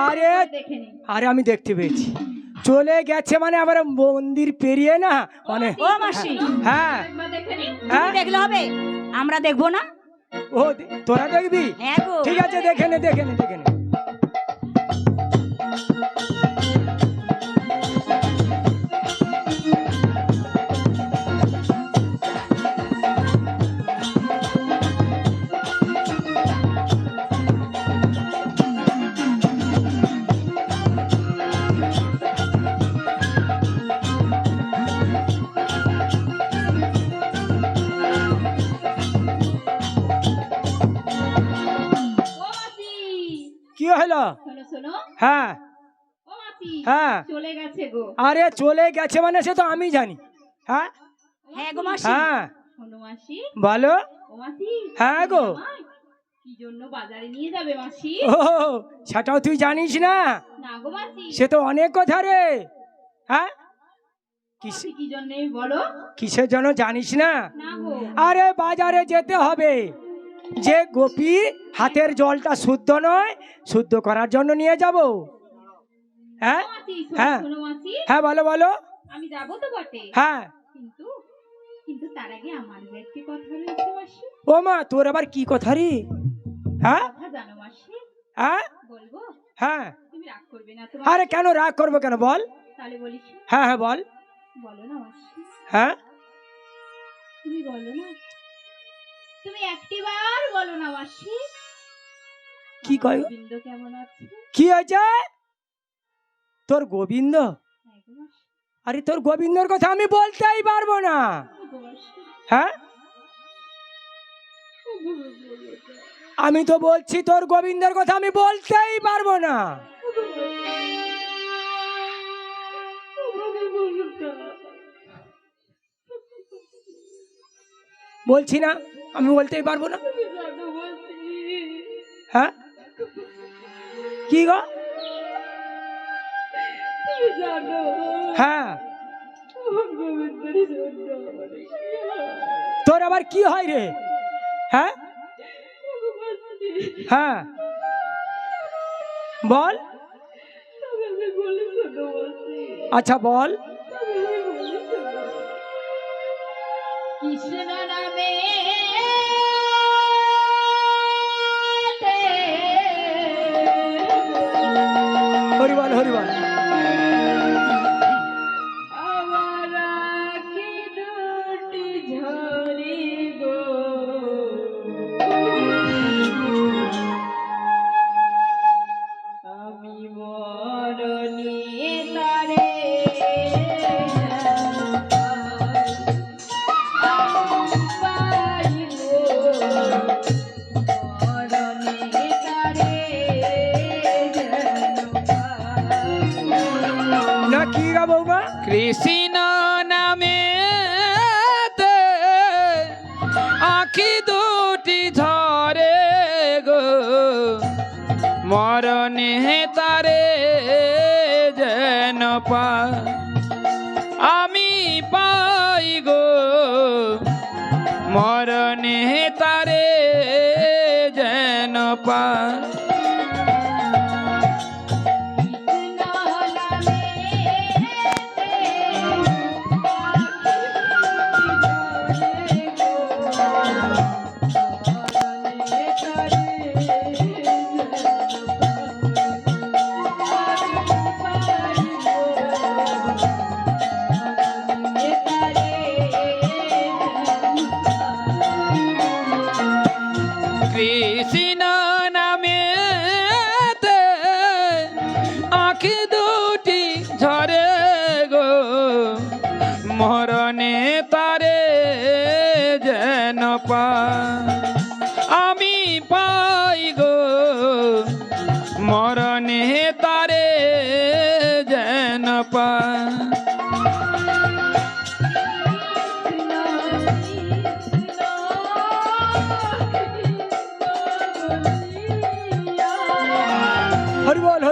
আরে আরে আমি দেখতে পেয়েছি। চলে গেছে মানে আবার মন্দির পেরিয়ে না? মানে হ্যাঁ। হ্যাঁ। দেখলে হবে? আমরা দেখব না? ও তোরা দেখবি? হ্যাঁ ঠিক আছে দেখে নে দেখে নে দেখে নে। হলো? হ্যাঁ। হ্যাঁ। চলে গেছে গো। আরে চলে গেছে মানে সে তো আমি জানি। হ্যাঁ? হ্যাঁ গো মাসি। হ্যাঁ। বলো। হ্যাঁ গো। আমায়। কি জন্য বাজারে নিয়ে যাবে মাসি? ও সেটাও তুই জানিস না? না গো মাসি। সে তো অনেক কথা রে। হ্যাঁ? কিসের জন্য জানিস না? না গো। আরে বাজারে যেতে হবে। যে গোপী হাতের জলটা শুদ্ধ নয় শুদ্ধ করার জন্য নিয়ে যাব। হ্যাঁ? হ্যাঁ। হ্যাঁ বলো বলো। আমি যাব তো বটে। হ্যাঁ। কিন্তু কিন্তু তার আগে আমার একটি কথা রয়েছে মাসি। ও মা তোর আবার কি কথা রে? হ্যাঁ? জানো মাসি? হ্যাঁ? বলব? হ্যাঁ। তুমি রাগ করবে না তো আরে কেন রাগ করব কেন বল। তাহলে বলিস হ্যাঁ হ্যাঁ বল। বলো না মাসি। হ্যাঁ? তুমি বলো না। তুমি একটিবার বলো না মাসি। কি কয়? গোবিন্দ কেমন আছে? কি হয়েছে? তোর গোবিন্দ? হ্যাঁ আরে তোর গোবিন্দর কথা আমি বলতেই পারব না। হ্যাঁ? আমি তো বলছি তোর গোবিন্দের কথা আমি বলতেই পারব না। বলছি না। আমি বলতেই পারব না। হ্যাঁ? কি গো? হ্যাঁ? তোর আবার কি হয় রে? হ্যাঁ? হ্যাঁ। বল। আচ্ছা বল। কৃষ্ণ নামে কৃষ্ণ নামে আখি দুটি ঝরে গো। মরণে তারে যেন আমি পাই গো। মরণে তারে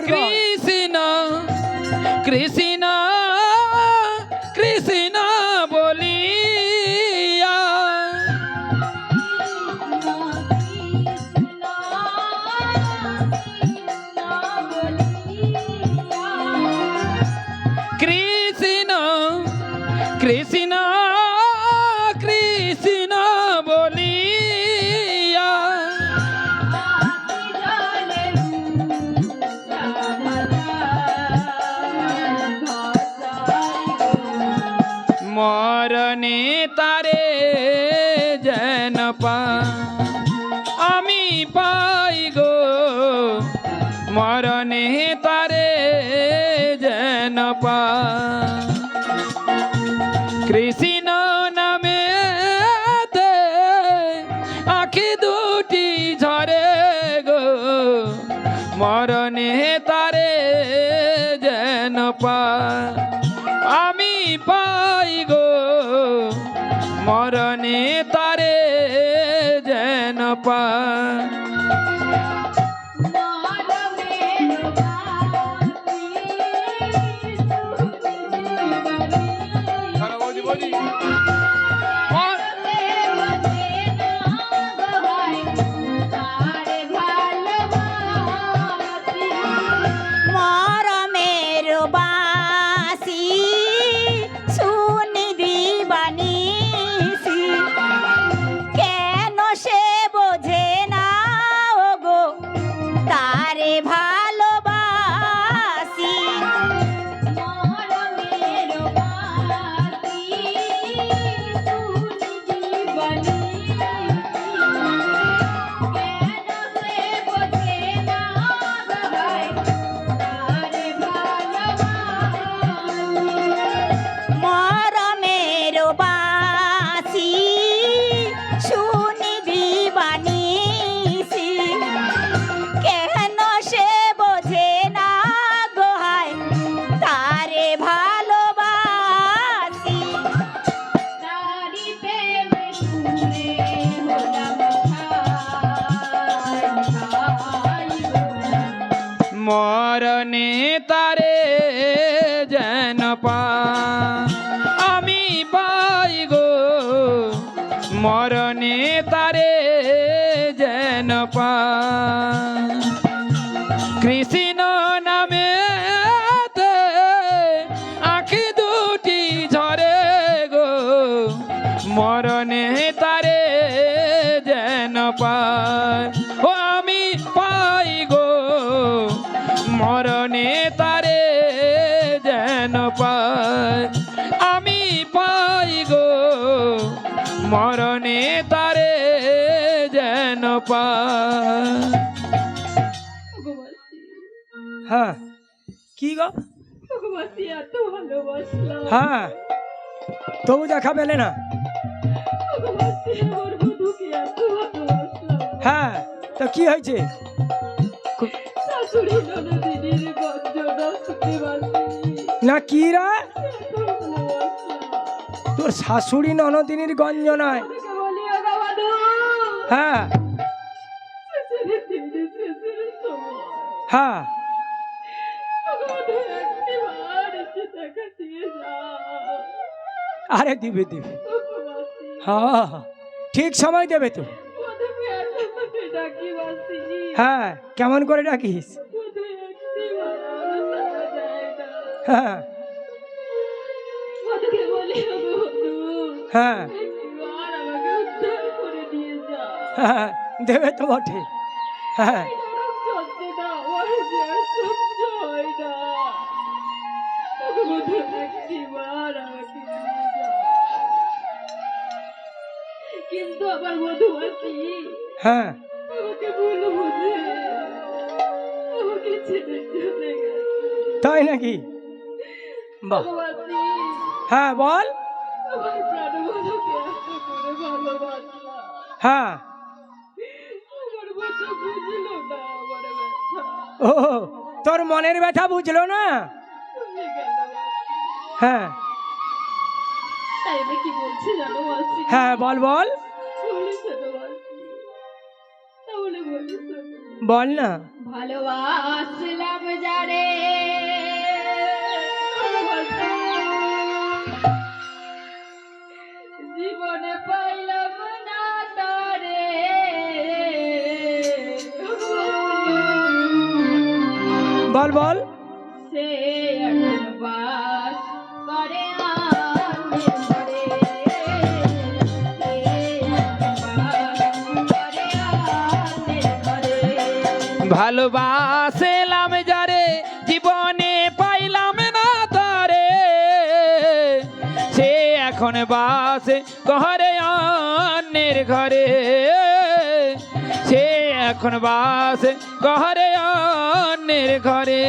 কৃষ্ণ কৃষ্ণ মরণে তারে যেন পা। আমি পাই গো মরণে তারে যেন পা। কৃষ্ণ নামে আখি দুটি ঝরে গো মরণে যেন মরণে তারে যেন পা। আমি পাই গো, মরণে তারে যেন পা। কৃষ্ণ নামে আখি দুটি ঝরে গো, মরণে যেন পায়। হ্যাঁ। কি গো? হ্যাঁ। তবু দেখা পেলে না। হ্যাঁ তো কি হয়েছে? না কি রা? তোর শাশুড়ি ননদিনীর গঞ্জনায় হ্যাঁ। হ্যাঁ। আরে দিবে দিবে। হ্যাঁ হ্যাঁ, ঠিক সময় দেবে তো। হ্যাঁ কেমন করে ডাকিস? হ্যাঁ। হ্যাঁ। হ্যাঁ দেবে তো বটে। হ্যাঁ। আমার হ্যাঁ। আমাকে ভুল বুঝে। আমাকে ছেড়ে চলে তাই নাকি? বাহ। হ্যাঁ বল। হ্যাঁ। ও তোর মনের ব্যথা বুঝলো না। হ্যাঁ। হ্যাঁ বল বল। বলি না। ভালোবাসলাম যারে। জীবনে পাইলাম না তারে। বল বল। ভালোবাসেলাম যারে, জীবনে পাইলাম না তারে। সে এখন বাসে ঘরে, অন্যের ঘরে। সে এখন বাসে ঘরে, অন্যের ঘরে।